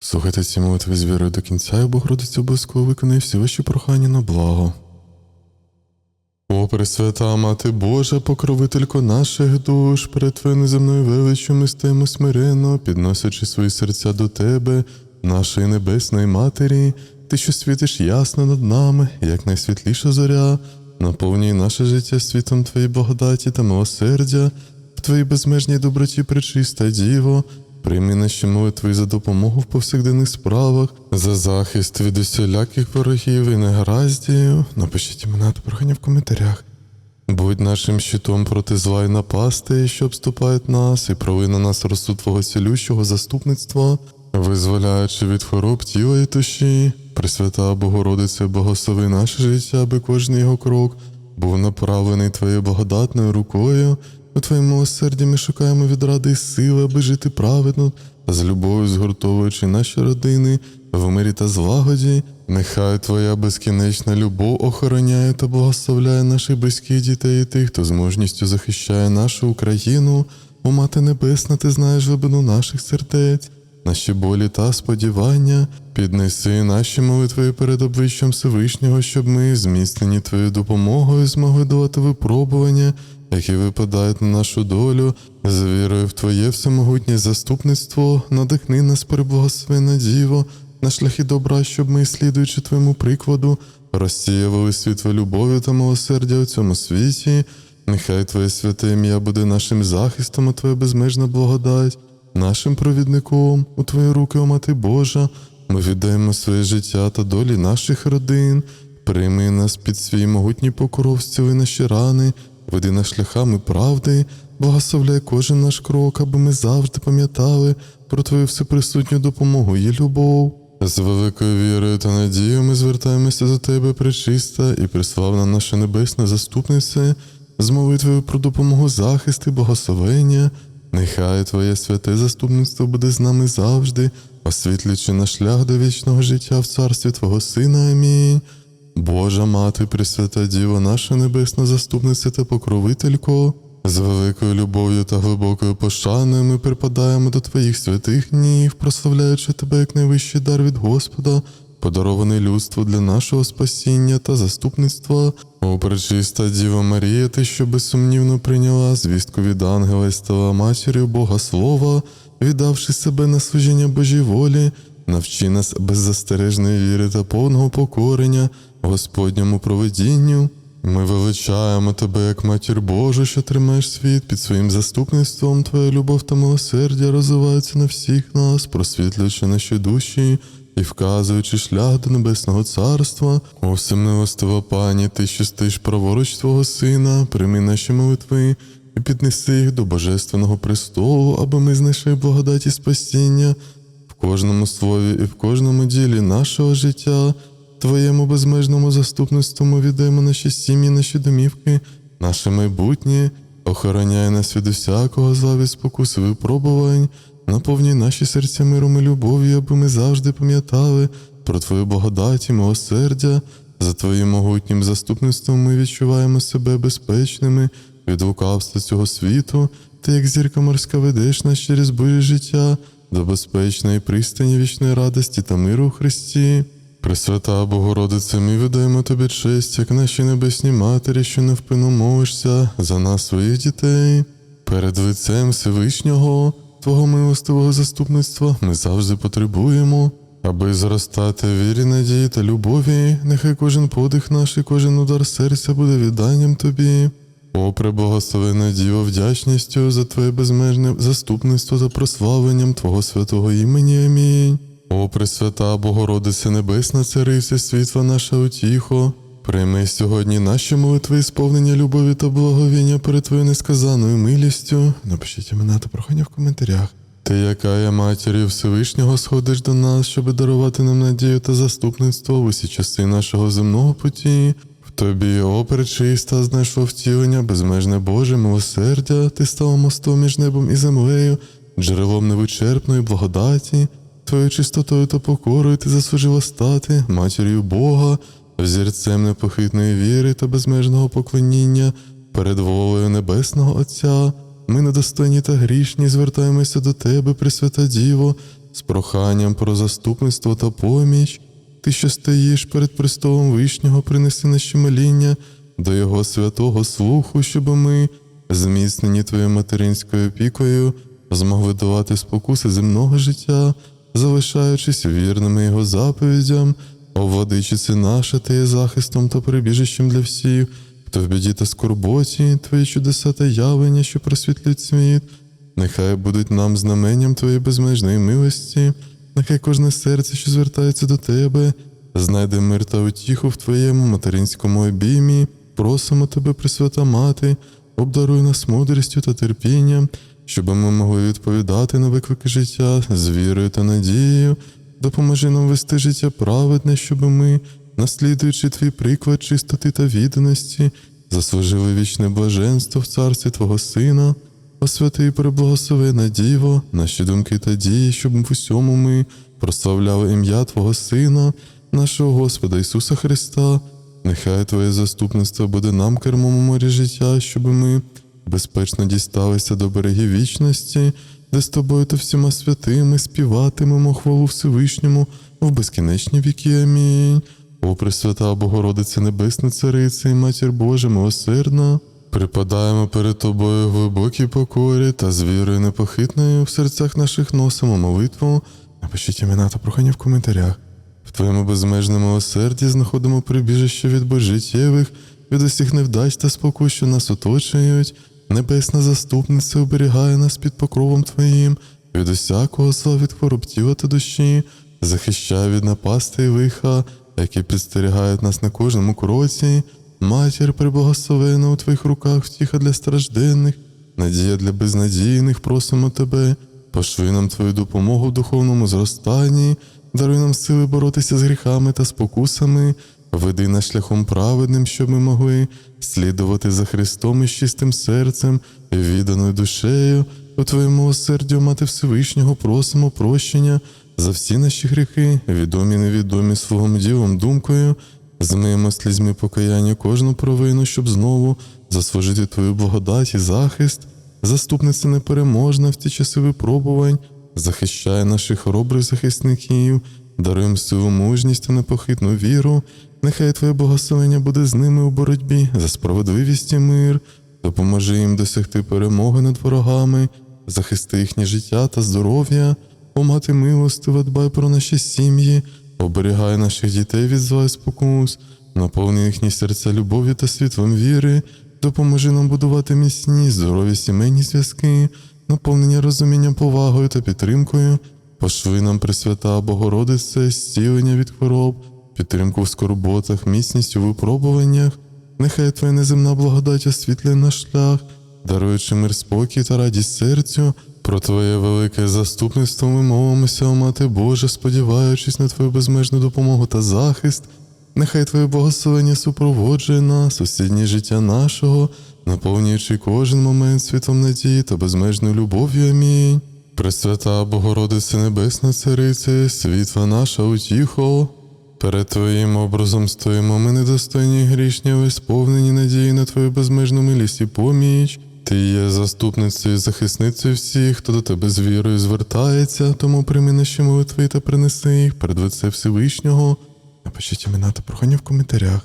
Слухайте ці молитви з вірою до кінця, і Богородиця обов'язково виконає всі ваші прохання на благо. О, Пресвята Мати Божа, покровителько наших душ, перед Твоєю неземною величчю ми стаємо смиренно, підносячи свої серця до Тебе, нашої небесної Матері, Ти, що світиш ясно над нами, як найсвітліша зоря, наповнюй наше життя світом Твоєї благодаті та милосердя, в Твоїй безмежній доброті пречиста Діво, Прийми наші молитви за допомогу в повсякденних справах, за захист від усіляких ворогів і негараздів. Напишіть імена та прохання в коментарях. Будь нашим щитом проти зла й напасти, що обступають нас, і прови на нас розсуд Твого цілющого заступництва, визволяючи від хвороб тіла і душі. Пресвята Богородице, благослови наше життя, аби кожен його крок був направлений Твоєю благодатною рукою. У Твоєму милосерді ми шукаємо відради і сили, аби жити праведно, з любов'ю згуртовуючи наші родини в мирі та злагоді. Нехай Твоя безкінечна любов охороняє та благословляє наших близьких дітей і тих, хто з мужністю захищає нашу Україну. О Мати Небесна, ти знаєш глибину наших сердець, наші болі та сподівання. Піднеси наші молитви перед обличчям Всевишнього, щоб ми, зміцнені Твоєю допомогою, змогли давати випробування які випадають на нашу долю, з вірою в Твоє всемогутнє заступництво, надихни нас, переблагословена Діво, на шляхи добра, щоб ми, слідуючи Твоєму прикладу, розсіювали світло любові та милосердя у цьому світі. Нехай Твоє святе ім'я буде нашим захистом, а Твоя безмежна благодать, нашим провідником у Твої руки, о Мати Божа. Ми віддаємо своє життя та долі наших родин. Прийми нас під свій могутній покров, зціли наші рани, веди шляхами правди, благословляй кожен наш крок, аби ми завжди пам'ятали про Твою всеприсутню допомогу і любов. З великою вірою та надією ми звертаємося до Тебе, пречиста і приславна наша небесна заступниця, з молитвою про допомогу захист і благословення. Нехай Твоє святе заступництво буде з нами завжди, освітлюючи наш шлях до вічного життя в царстві Твого Сина. Амінь. Божа Мати, Пресвята Діва, наша небесна заступниця та покровителько, з великою любов'ю та глибокою пошаною ми припадаємо до Твоїх святих ніг, прославляючи Тебе як найвищий дар від Господа, подарований людству для нашого спасіння та заступництва. О, пречиста Діва Марія, ти, що безсумнівно прийняла звістку від ангела і стала матір'ю Бога Слова, віддавши себе на служіння Божій волі, навчи нас беззастережної віри та повного покорення Господньому провидінню. Ми величаємо тебе як матір Божа, що тримаєш світ під своїм заступництвом. Твоя любов та милосердя розвиваються на всіх нас, просвітлюючи наші душі і вказуючи шлях до небесного царства. О, всемилостива пані, ти що стоїш праворуч твого сина, прийми наші молитви і піднеси їх до божественного престолу, аби ми знайшли благодаті спасіння кожному слові і в кожному ділі нашого життя. Твоєму безмежному заступництву ми віддаємо наші сім'ї, наші домівки, наше майбутнє, охороняй нас від усякого зла від спокус і випробувань, наповнюй наші серця миром і любов'ю, аби ми завжди пам'ятали про Твою благодать і милосердя. За Твоїм могутнім заступництвом ми відчуваємо себе безпечними від лукавства цього світу, ти, як зірка морська, ведеш нас через бурі життя до безпечної пристані вічної радості та миру у Христі. Пресвята Богородице, ми віддаємо тобі честь, як нашій небесній матері, що невпинно молишся за нас, своїх дітей. Перед лицем Всевишнього, Твого милостивого заступництва, ми завжди потребуємо, аби зростати вірі, надії та любові, нехай кожен подих наш і кожен удар серця буде відданням тобі. О, преблагословена Діво, вдячністю за Твоє безмежне заступництво та прославленням Твого святого імені. Амінь. О, Пресвята Богородице Небесна, Цариця, світла наша утіхо, прийми сьогодні наші молитви, сповнення любові та благовіння перед Твоєю несказаною милістю. Напишіть імена та прохання в коментарях. Ти, яка є матір'ю Всевишнього, сходиш до нас, щоб дарувати нам надію та заступництво в усі часи нашого земного путі. Тобі, о, пречиста, знайшов втілення, безмежне Боже, милосердя, ти стала мостом між небом і землею, джерелом невичерпної благодаті. Твоєю чистотою та покорою ти заслужила стати матір'ю Бога, взірцем непохитної віри та безмежного поклоніння перед волею Небесного Отця. Ми недостойні та грішні звертаємося до Тебе, Пресвята Діво, з проханням про заступництво та поміч. Ти, що стоїш перед престолом Вишнього, принеси наші моління до Його святого слуху, щоб ми, зміцнені Твоєю материнською опікою, змогли давати спокуси земного життя, залишаючись вірними Його заповідям, о владичиці наша, ти є захистом та прибіжищем для всіх, хто в біді та скорботі, Твої чудеса та явлення, що просвітлюють світ. Нехай будуть нам знаменням Твоєї безмежної милості, нехай кожне серце, що звертається до Тебе, знайде мир та утіху в Твоєму материнському обіймі. Просимо Тебе, Пресвята Мати, обдаруй нас мудрістю та терпінням, щоб ми могли відповідати на виклики життя з вірою та надією. Допоможи нам вести життя праведне, щоб ми, наслідуючи твій приклад чистоти та відданості, заслужили вічне блаженство в царстві Твого Сина. О святий преблагословена Діво, наші думки та дії, щоб в усьому ми прославляли ім'я Твого Сина, нашого Господа Ісуса Христа. Нехай Твоє заступництво буде нам кермом у морі життя, щоб ми безпечно дісталися до берегів вічності, де з тобою та всіма святими співатимемо хвалу Всевишньому в безкінечні віки. Амінь. О Пресвята Богородице Небесна Царице і Матір Божа милосердна, припадаємо перед Тобою в глибокій покорі та з вірою непохитною в серцях наших носимо молитву. Напишіть імена та прохання в коментарях. В Твоєму безмежному милосерді знаходимо прибіжище від божиттєвих, від усіх невдач та спокус, що нас оточують. Небесна заступниця оберігає нас під покровом Твоїм, від усякого зла від хвороб тіла та душі, захищає від напасти і лиха, які підстерігають нас на кожному кроці. Матір приблагословена у Твоїх руках втіха для стражденних, надія для безнадійних, просимо Тебе, пошви нам Твою допомогу в духовному зростанні, даруй нам сили боротися з гріхами та спокусами, веди нас шляхом праведним, щоб ми могли слідувати за Христом із чистим серцем і відданою душею. У Твоєму милосерді, Мати Всевишнього, просимо прощення за всі наші гріхи, відомі і невідомі свого ділом думкою. Змиємо слізьми покаяння кожну провину, щоб знову заслужити Твою благодать і захист. Заступниця непереможна в ті часи випробувань, захищає наших хоробрих захисників, даруємо силу мужність та непохитну віру. Нехай Твоє благословення буде з ними у боротьбі за справедливість і мир, допоможи їм досягти перемоги над ворогами, захисти їхнє життя та здоров'я, о мати милостива, дбай про наші сім'ї, оберігай наших дітей від зла і спокус, наповни їхні серця любов'ю та світлом віри, допоможи нам будувати міцні, здорові сімейні зв'язки, наповнення розумінням, повагою та підтримкою, пошви нам Пресвята Богородице, зцілення від хвороб, підтримку в скорботах, міцність у випробуваннях. Нехай Твоя неземна благодать освітлює наш шлях, даруючи мир спокій та радість серцю. Про Твоє велике заступництво ми молимося, Мати Боже, сподіваючись на Твою безмежну допомогу та захист. Нехай Твоє благословення супроводжує нас, усіднє життя нашого, наповнюючи кожен момент світом надії та безмежною любов'ю. Амінь. Пресвята Богородице Небесна Царице, світла наша утіхо. Перед Твоїм образом стоїмо ми недостойні грішні, але сповнені надії на Твою безмежну милість і поміч. Ти є заступницею і захисницею всіх, хто до тебе з вірою звертається, тому прийми наші молитви та принеси їх перед лице Всевишнього. Напишіть імена та прохання в коментарях.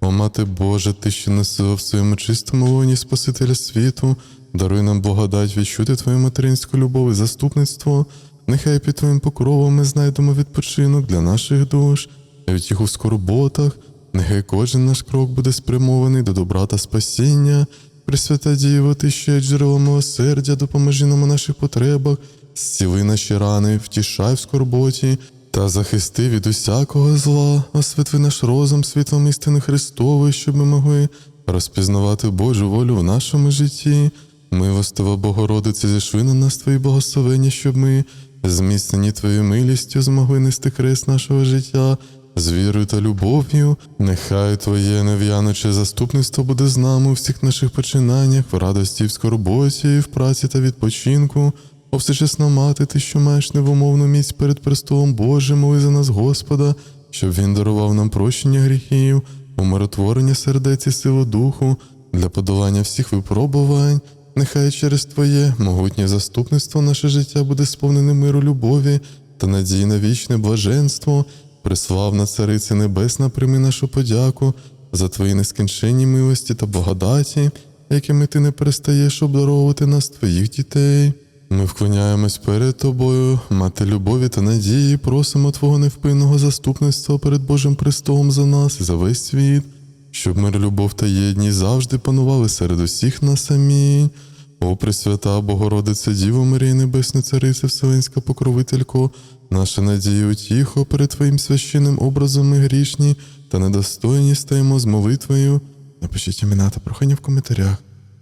О, Мати Божа, ти, що носила в своєму чистому лоні Спасителя світу, даруй нам благодать відчути Твою материнську любов і заступництво. Нехай під Твоїм покровом ми знайдемо відпочинок для наших душ, і втіху в скорботах. Нехай кожен наш крок буде спрямований до добра та спасіння. Пресвята Діво, ти є джерело милосердя, допоможи нам у наших потребах, зціли наші рани, втішай в скорботі та захисти від усякого зла, освітли наш розум світлом істини Христової, щоб ми могли розпізнавати Божу волю в нашому житті. Милостива Богородице, зішви на нас Твої благословення, щоб ми, зміцнені Твоєю милістю, змогли нести хрест нашого життя з вірою та любов'ю. Нехай Твоє нев'яноче заступництво буде з нами у всіх наших починаннях, в радості, в скорботі, в праці та відпочинку. О всечесна мати, ти, що маєш невумовну місць перед престолом Божим, моли за нас Господа, щоб Він дарував нам прощення гріхів, умиротворення сердець і силу духу для подолання всіх випробувань. Нехай через Твоє могутнє заступництво наше життя буде сповнене миру любові та надій на вічне блаженство. Преславна Царице Небесна, прийми нашу подяку за твої нескінченні милості та благодаті, якими ти не перестаєш обдаровувати нас, твоїх дітей. Ми вклоняємось перед тобою, мати любові та надії, просимо Твого невпинного заступництва перед Божим престолом за нас і за весь світ, щоб мир, любов та єдність завжди панували серед усіх нас. Амінь. О, Пресвята Богородице, Діво Марія, Небесна Царице, Вселенська покровителько, наша надія утіхо перед Твоїм священним образом ми грішні та недостойні стаємо з молитвою. Напишіть імена та прохання в коментарях.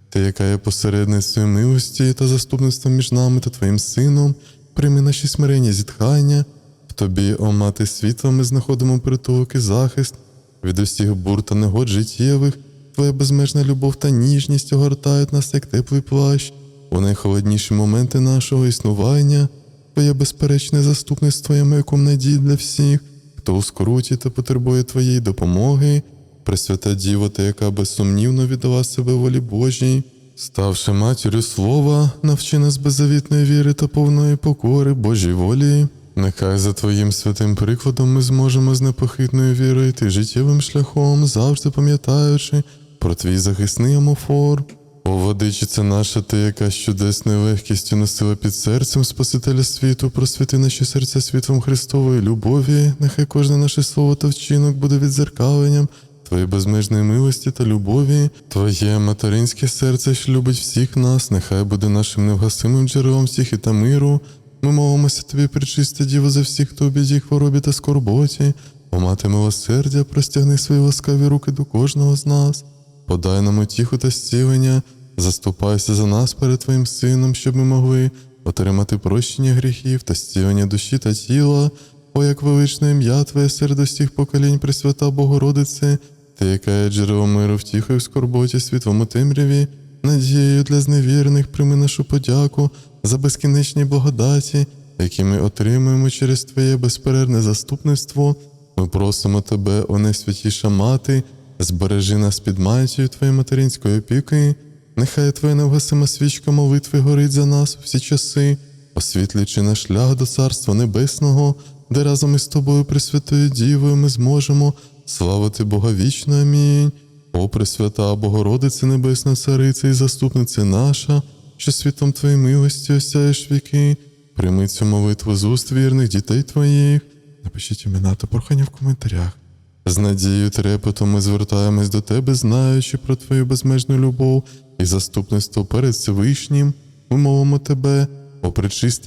Ти, яка є посередницею милості та заступництвом між нами та Твоїм Сином, прийми наші смирення зітхання. В тобі, о мати світла, ми знаходимо притулок і захист від усіх бур та негод життєвих. Твоя безмежна любов та ніжність огортають нас, як теплий плащ, у найхолодніші моменти нашого існування. Твоє безперечне заступництво є маяком надії для всіх, хто у скруті та потребує Твоєї допомоги. Пресвята Діво, та яка безсумнівно віддала себе волі Божій, ставши матір'ю слова, навчи нас беззавітної віри та повної покори Божій волі. Нехай за Твоїм святим прикладом ми зможемо з непохитною вірою йти життєвим шляхом, завжди пам'ятаючи про твій захисний амофор. О, водичиця наша, ти, яка чудесною легкістю носила під серцем Спасителя світу, просвіти наші серця світлом Христової любові, нехай кожне наше слово та вчинок буде відзеркаленням Твоєї безмежної милості та любові, Твоє материнське серце, що любить всіх нас, нехай буде нашим невгасимим джерелом всіх та миру. Ми молимося тобі, причисти Діво, за всіх, хто у біді, хворобі та скорботі. О, мати милосердя, простягни свої ласкаві руки до кожного з нас. Подай нам утіху та зцілення, заступайся за нас перед Твоїм Сином, щоб ми могли отримати прощення гріхів та зцілення душі та тіла. О, як величне ім'я Твоє серед усіх поколінь, Пресвята Богородице, Ти, яка є джерело миру втіхою в скорботі, світлом у темряві, надією для зневірених, прийми нашу подяку за безкінечні благодаті, які ми отримуємо через Твоє безперервне заступництво. Ми просимо Тебе, о найсвятіша мати, збережи нас під мантією Твоєї материнської опіки. Нехай Твоя невгасима свічка молитви горить за нас у всі часи, освітлюючи наш шлях до Царства Небесного, де разом із Тобою, Пресвятою Дівою, ми зможемо славити Бога вічно. Амінь. О, Пресвята Богородице Небесна Цариця і заступниця наша, що світом Твоєї милості осяєш віки, прийми цю молитву з уст вірних дітей Твоїх. Напишіть імена та прохання в коментарях. З надією трепетом ми звертаємось до Тебе, знаючи про Твою безмежну любов і заступництво перед Всевишнім. Ми молимо Тебе, о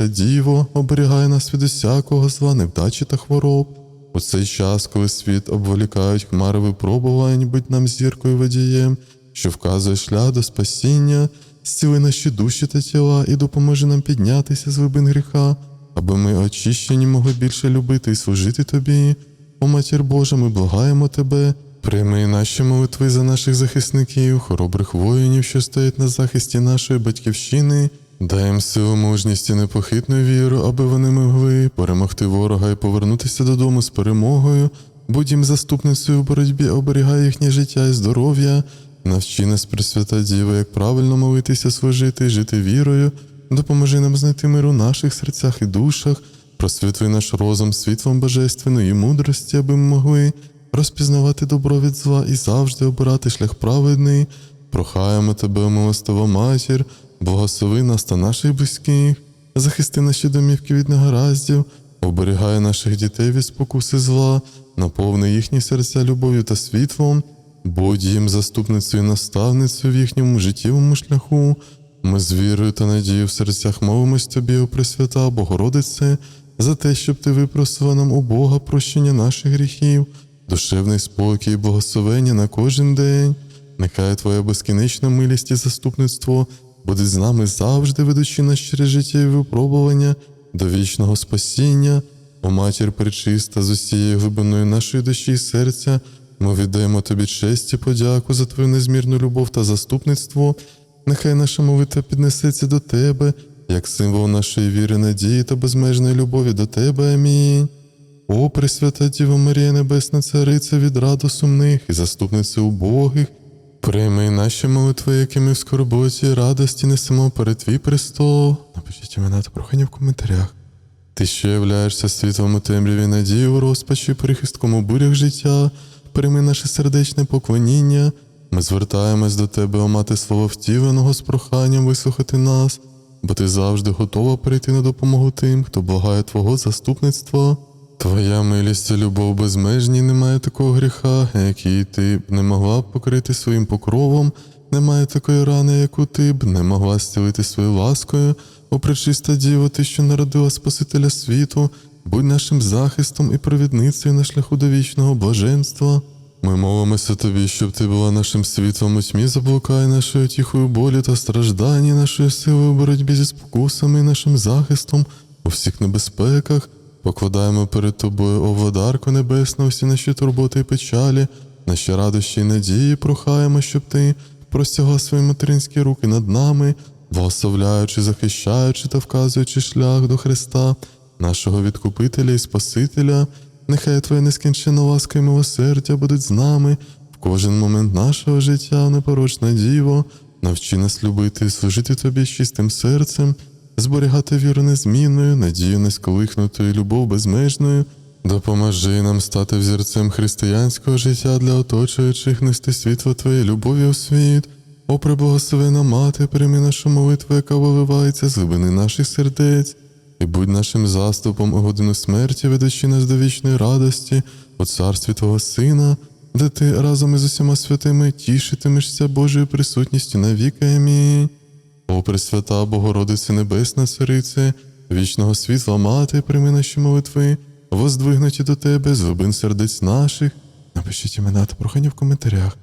Діво, оберігай нас від усякого зла, невдачі та хвороб. У цей час, коли світ обволікають хмари випробувань, будь нам зіркою водієм, що вказує шлях до спасіння, зціли наші душі та тіла і допоможи нам піднятися з глибин гріха, аби ми очищені могли більше любити і служити Тобі. О матір Божа, ми благаємо Тебе, прийми наші молитви за наших захисників, хоробрих воїнів, що стоять на захисті нашої батьківщини. Дай їм силу, мужність і непохитну віру, аби вони могли перемогти ворога і повернутися додому з перемогою. Будь їм заступницею у боротьбі, оберігай їхнє життя і здоров'я. Навчи нас, Пресвята Діва, як правильно молитися, служити жити вірою. Допоможи нам знайти мир у наших серцях і душах, просвітли наш розум світлом божественної мудрості, аби ми могли розпізнавати добро від зла і завжди обирати шлях праведний. Прохаємо тебе, милостива матір, благослови нас та наших близьких, захисти наші домівки від негараздів, оберігай наших дітей від спокуси зла, наповни їхні серця любов'ю та світлом, будь їм заступницею і наставницею в їхньому життєвому шляху. Ми з вірою та надією в серцях молимось тобі, о Пресвята Богородице, за те, щоб ти випросила нам у Бога прощення наших гріхів, душевний спокій і благословення на кожен день. Нехай Твоя безкінечна милість і заступництво буде з нами завжди, ведучи нас через життя і випробування до вічного спасіння. О матір пречиста з усією глибиною нашої душі і серця, ми віддаємо тобі честь і подяку за твою незмірну любов та заступництво. Нехай наша молитва піднесеться до тебе, як символ нашої віри, надії та безмежної любові до тебе. Амінь. О, Пресвята Діва Марія Небесна Цариця від раду сумних і заступниця убогих, прийми наші молитви, які ми в скорботі радості несемо перед твій престол. Напишіть імена та прохання в коментарях. Ти що являєшся світлом у темряві надії у розпачі, прихистком у бурях життя, прийми наше сердечне поклоніння. Ми звертаємось до тебе, о мати свого втіленого з проханням вислухати нас, бо ти завжди готова прийти на допомогу тим, хто благає Твого заступництва. Твоя милість і любов безмежні, немає такого гріха, який ти б не могла покрити своїм покровом, немає такої рани, яку ти б не могла зцілити своєю ласкою. О, пречиста діво, ти, що народила Спасителя світу, будь нашим захистом і провідницею на шляху до вічного блаженства. Ми молимося тобі, щоб ти була нашим світлом у тьмі, заблукай нашою тіхою болі та стражданні, нашою силою боротьбі зі спокусами нашим захистом у всіх небезпеках. Покладаємо перед тобою, о владарко небесна, всі наші турботи і печалі, наші радощі і надії, прохаємо, щоб ти простягла свої материнські руки над нами, благословляючи, захищаючи та вказуючи шлях до Христа, нашого відкупителя і Спасителя. Нехай Твоя нескінченна ласка і милосердя будуть з нами в кожен момент нашого життя, непорочна діво, навчи нас любити служити тобі з чистим серцем, зберігати віру незмінною, надію несколихнутою, любов безмежною. Допоможи нам стати взірцем християнського життя для оточуючих, нести світло Твоєї любові у світ. О, преблагословена мати, прийми нашу молитву, яка виливається з глибини наших сердець, і будь нашим заступом у годину смерті, ведучи нас до вічної радості, у царстві Твого Сина, де ти разом із усіма святими тішитимешся Божою присутністю навіки. Амінь. О, Пресвята Богородице Небесна Царице, вічного світла мати, прийми наші молитви, воздвигнуті до Тебе з глибин сердець наших. Напишіть імена та прохання в коментарях.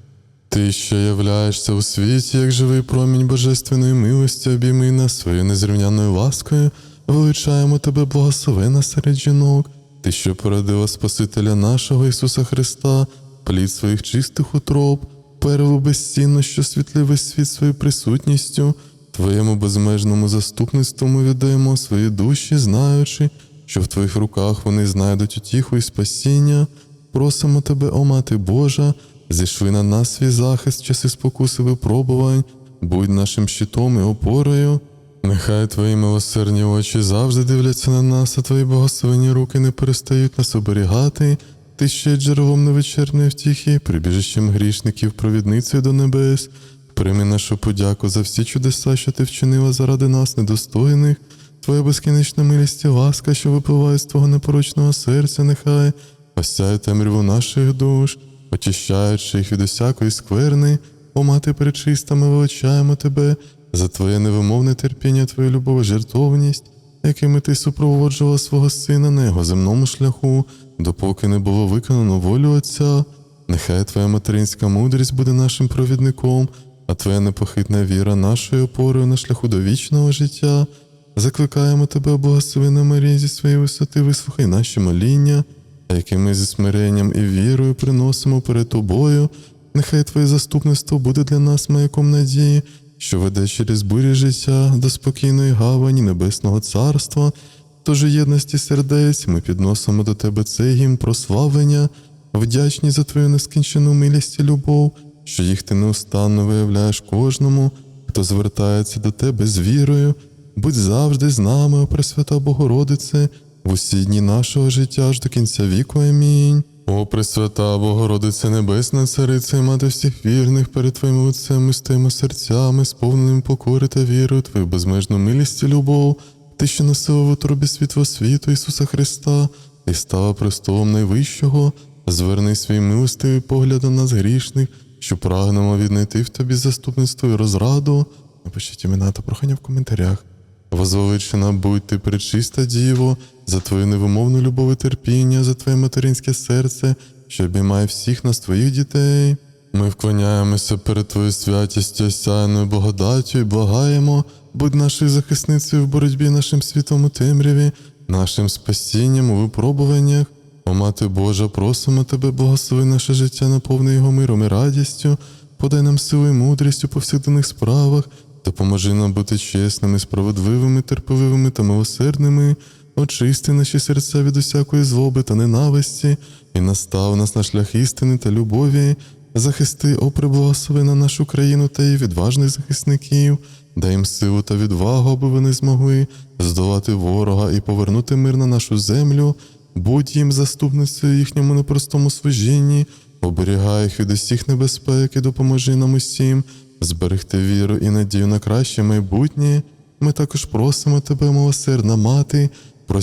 Ти, що являєшся у світі, як живий промінь божественної милості, обійми нас своєю незрівняною ласкою, величаємо тебе, благословена серед жінок, ти, що породила Спасителя нашого Ісуса Христа, плід своїх чистих утроб, перву безцінно, що світлив весь світ своєю присутністю, Твоєму безмежному заступництву ми віддаємо свої душі, знаючи, що в Твоїх руках вони знайдуть утіху і спасіння. Просимо Тебе, о Мати Божа, зійшли на нас свій захист, часи спокуси випробувань, будь нашим щитом і опорою. Нехай Твої милосердні очі завжди дивляться на нас, а Твої благословені руки не перестають нас оберігати. Ти ще джерелом невичерпної втіхи, прибіжищем грішників, провідницею до небес. Прийми нашу подяку за всі чудеса, що ти вчинила заради нас, недостойних. Твоя безкінечна милість і ласка, що випливає з Твого непорочного серця, нехай осяє темряву наших душ, очищаючи їх від усякої скверни, о мати пречиста, ми величаємо тебе за Твоє невимовне терпіння, Твою любов і жертовність, якими ти супроводжувала свого сина на його земному шляху, допоки не було виконано волю Отця. Нехай Твоя материнська мудрість буде нашим провідником, а Твоя непохитна віра нашою опорою на шляху до вічного життя. Закликаємо Тебе, благословена Марія, зі своєї висоти, вислухай наші моління, які ми зі смиренням і вірою приносимо перед Тобою. Нехай Твоє заступництво буде для нас маяком надії, що веде через бурі життя до спокійної гавані Небесного Царства. Тож у єдності сердець ми підносимо до Тебе цей гімн прославлення, вдячні за Твою нескінчену милість і любов, що їх ти неустанно виявляєш кожному, хто звертається до Тебе з вірою. Будь завжди з нами, о Пресвята Богородице, в усі дні нашого життя аж до кінця віку. Амінь. О Пресвята Богородице Небесна Царице, мати всіх вірних перед Твоїм лицем ми стоїмо серцями, сповненим покори та віри, у Твою безмежну милість і любов, Ти, що носила в утробі світло світу Ісуса Христа, і стала престолом найвищого, зверни свій милостивий погляд на нас грішних, що прагнемо віднайти в Тобі заступництво і розраду. Напишіть імена та прохання в коментарях. Возвеличена будь ти пречиста діво, за твою невимовну любов і терпіння, за твоє материнське серце, що обіймає всіх нас твоїх дітей. Ми вклоняємося перед Твоєю святістю, осяяною благодаттю і благаємо, будь нашою захисницею в боротьбі нашим світом у темряві, нашим спасінням у випробуваннях. О Мати Божа, просимо Тебе, благослови наше життя, наповни його миром і радістю, подай нам силу і мудрість у повсякденних справах, допоможи нам бути чесними, справедливими, терпеливими та милосердними, очисти наші серця від усякої злоби та ненависті, і настав нас на шлях істини та любові. Захисти, о на нашу країну та її відважних захисників, дай їм силу та відвагу, аби вони змогли здолати ворога і повернути мир на нашу землю. Будь їм заступницею їхньому непростому служінні, оберігай їх від усіх небезпек і допоможи нам усім зберегти віру і надію на краще майбутнє. Ми також просимо тебе, милосердна мати, про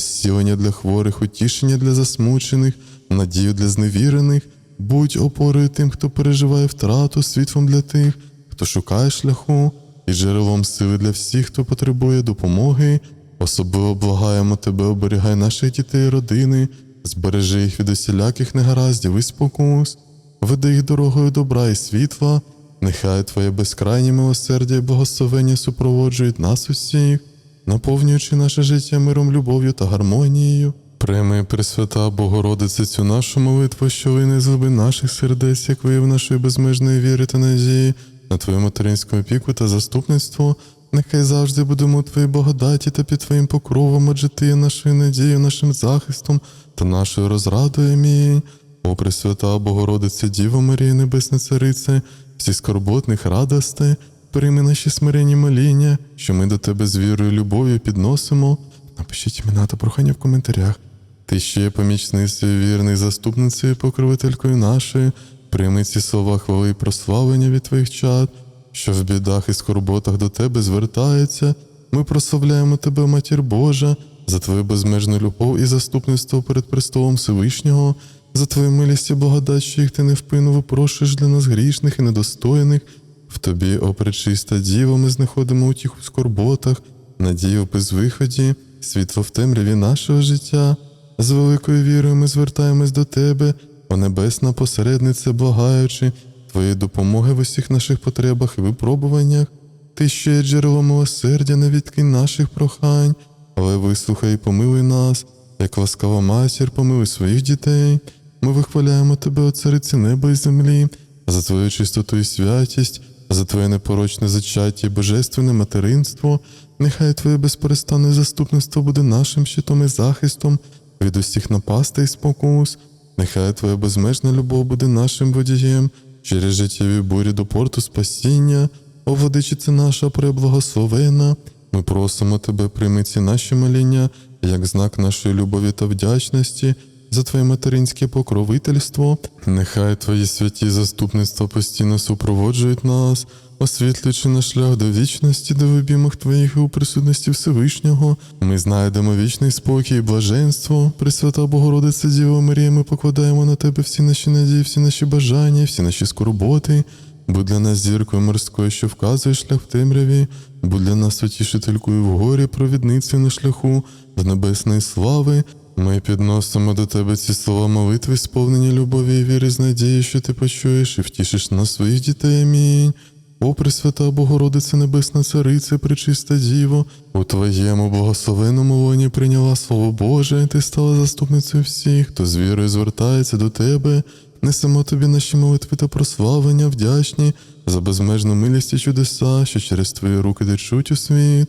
для хворих, утішення для засмучених, надію для зневірених. Будь опорою тим, хто переживає втрату, світлом для тих, хто шукає шляху, і джерелом сили для всіх, хто потребує допомоги. Особливо благаємо тебе, оберігай наших дітей і родини, збережи їх від усіляких негараздів і спокус, веди їх дорогою добра і світла, нехай Твоє безкрайнє милосердя і благословення супроводжують нас усіх, наповнюючи наше життя миром, любов'ю та гармонією. Прийми, Пресвята Богородице, цю нашу молитву, що вине з глибин наших сердець, як вияв нашої безмежної віри та надії, на Твою материнську опіку та заступництво. Нехай завжди будемо у Твоїй благодаті та під Твоїм покровом, адже Ти є нашою надією, нашим захистом та нашою розрадою. Амінь. О Пресвята Богородице, Діво Марія, Небесна Царице, всі скорботних радости, прийми наші смиренні моління, що ми до Тебе з вірою і любов'ю підносимо. Напишіть імена та прохання в коментарях. Ти ще є помічницею вірний заступницею покровителькою нашою. Прийми ці слова хвали і прославлення від Твоїх чад, що в бідах і скорботах до Тебе звертаються. Ми прославляємо Тебе, Матір Божа, за Твою безмежну любов і заступництво перед престолом Всевишнього, за Твою милість і благодать, що їх ти невпинно випрошуєш для нас грішних і недостойних. В Тобі, о пречиста Діво, ми знаходимо утіху в скорботах, надію в безвиході, світло в темряві нашого життя. З великою вірою ми звертаємось до Тебе, о небесна посередниця, благаючи Твоєї допомоги в усіх наших потребах і випробуваннях. Ти ще джерело милосердя, не відкинь наших прохань, але вислухай і помилуй нас, як ласкава матір, помилуй своїх дітей. Ми вихваляємо Тебе, о цариці неба і землі, за Твою чистоту і святість, за Твоє непорочне зачаття і божественне материнство. Нехай Твоє безперестанне заступництво буде нашим щитом і захистом від усіх напастей і спокус. Нехай Твоя безмежна любов буде нашим водієм через життєві бурі до порту спасіння. О, владичице наша преблагословена, ми просимо Тебе, прийми ці наші моління як знак нашої любові та вдячності за Твоє материнське покровительство. Нехай Твої святі заступництва постійно супроводжують нас, освітлюючи наш шлях до вічності, до в обіймах Твоїх і у присутності Всевишнього. Ми знайдемо вічний спокій і блаженство. Пресвята Богородице Діво Марія, ми покладаємо на Тебе всі наші надії, всі наші бажання, всі наші скорботи. Будь для нас зіркою морською, що вказує шлях в темряві, будь для нас утішителькою в горі, провідницею на шляху до небесної слави. Ми підносимо до тебе ці слова молитви, сповнені любові і віри з надії, що ти почуєш і втішиш нас своїх дітей. Амінь. О, Пресвята Богородице Небесна Царице, пречиста Діво, у Твоєму благословенному лоні прийняла Слово Боже, ти стала заступницею всіх, хто з вірою звертається до Тебе. Несемо тобі наші молитви та прославлення, вдячні за безмежну милість і чудеса, що через твої руки течуть у світ.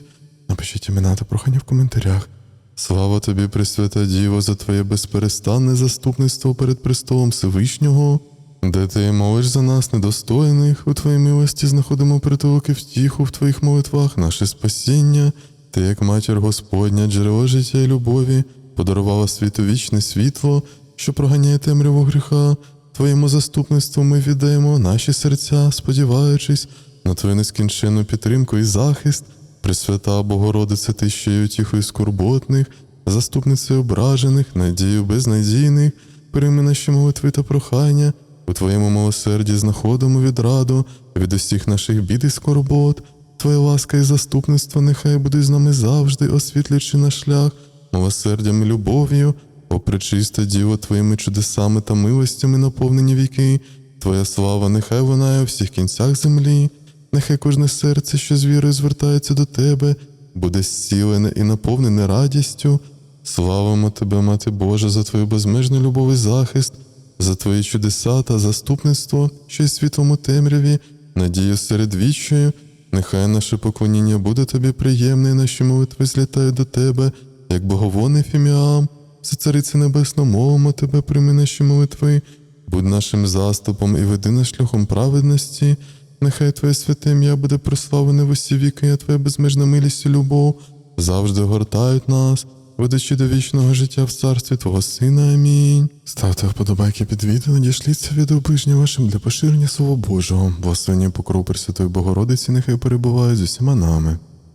Напишіть імена та прохання в коментарях. Слава тобі, Пресвята Діво, за твоє безперестанне заступництво перед престолом Всевишнього, де ти молиш за нас, недостойних, у твоїй милості знаходимо притулок і втіху в твоїх молитвах, наше спасіння. Ти, як матір Господня, джерело життя і любові, подарувала світу вічне світло, що проганяє темряву гріха. Твоєму заступництву ми віддаємо наші серця, сподіваючись на твою нескінченну підтримку і захист. Пресвята Богородице, ти ще й утіхою скорботних, заступницею ображених, надію безнадійних, прийми наші молитви та прохання. У Твоєму милосерді знаходимо відраду від усіх наших бід і скорбот. Твоя ласка і заступництво нехай буде з нами завжди, освітлюючи наш шлях, милосердям і любов'ю. О, пречиста Діво, Твоїми чудесами та милостями наповнені віки, Твоя слава, нехай вона у всіх кінцях землі, нехай кожне серце, що з вірою звертається до Тебе, буде зцілене і наповнене радістю. Славимо Тебе, Мати Божа, за Твою безмежну любов і захист, за Твої чудеса та заступництво, що й світлом у темряві, надію серед вічою. Нехай наше поклоніння буде тобі приємне, і наші молитви злітають до тебе, як боговони фіміам. Це царице небесно, мовимо тебе, прийми наші молитви, будь нашим заступом і веди нас шляхом праведності. Нехай Твоє святе ім'я буде прославлене в усі віки, а Твоя безмежна милість і любов завжди гортають нас, ведучи до вічного життя в царстві Твого Сина. Амінь. Ставте вподобайки під відео, надішліться відео ближнім вашим для поширення Слова Божого. Благословення покров Пресвятої Богородиці нехай перебувають з усіма нами.